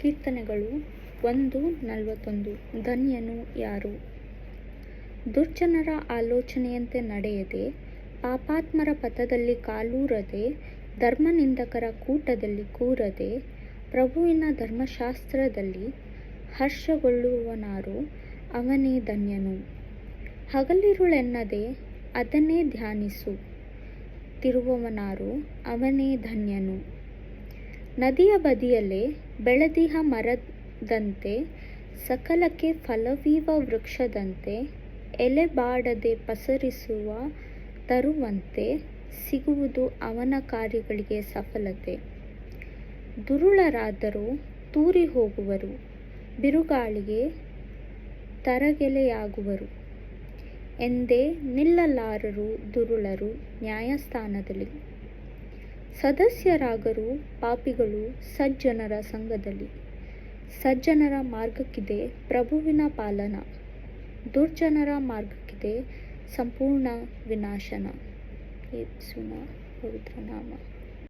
ಕೀರ್ತನೆಗಳು ಒಂದು ನಲವತ್ತೊಂದು. ಧನ್ಯನು ಯಾರು? ದುರ್ಜನರ ಆಲೋಚನೆಯಂತೆ ನಡೆಯದೆ, ಪಾಪಾತ್ಮರ ಪಥದಲ್ಲಿ ಕಾಲೂರದೆ, ಧರ್ಮನಿಂದಕರ ಕೂಟದಲ್ಲಿ ಕೂರದೆ, ಪ್ರಭುವಿನ ಧರ್ಮಶಾಸ್ತ್ರದಲ್ಲಿ ಹರ್ಷಗೊಳ್ಳುವನಾರು ಅವನೇ ಧನ್ಯನು. ಹಗಲಿರುಳೆನ್ನದೆ ಅದನ್ನೇ ಧ್ಯಾನಿಸು, ತಿರುವವನಾರು ಅವನೇ ಧನ್ಯನು. ನದಿಯ ಬದಿಯಲ್ಲೇ ಬೆಳದಿಹ ಮರದಂತೆ, ಸಕಲಕ್ಕೆ ಫಲವೀವ ವೃಕ್ಷದಂತೆ, ಎಲೆ ಬಾಡದೆ ಪಸರಿಸುವ ತರುವಂತೆ ಸಿಗುವುದು ಅವನ ಕಾರ್ಯಗಳಿಗೆ ಸಫಲತೆ. ದುರುಳರಾದರೂ ತೂರಿ ಹೋಗುವರು, ಬಿರುಗಾಳಿಗೆ ತರಗೆಲೆಯಾಗುವರು. ಎಂದೇ ನಿಲ್ಲಲಾರರು ದುರುಳರು ನ್ಯಾಯಸ್ಥಾನದಲ್ಲಿ. ಸದಸ್ಯರಾಗರು ಪಾಪಿಗಳು ಸಜ್ಜನರ ಸಂಘದಲ್ಲಿ. ಸಜ್ಜನರ ಮಾರ್ಗಕ್ಕಿದೆ ಪ್ರಭುವಿನ ಪಾಲನ. ದುರ್ಜನರ ಮಾರ್ಗಕ್ಕಿದೆ ಸಂಪೂರ್ಣ ವಿನಾಶನ. ಪವಿತ್ರ ನಾಮ.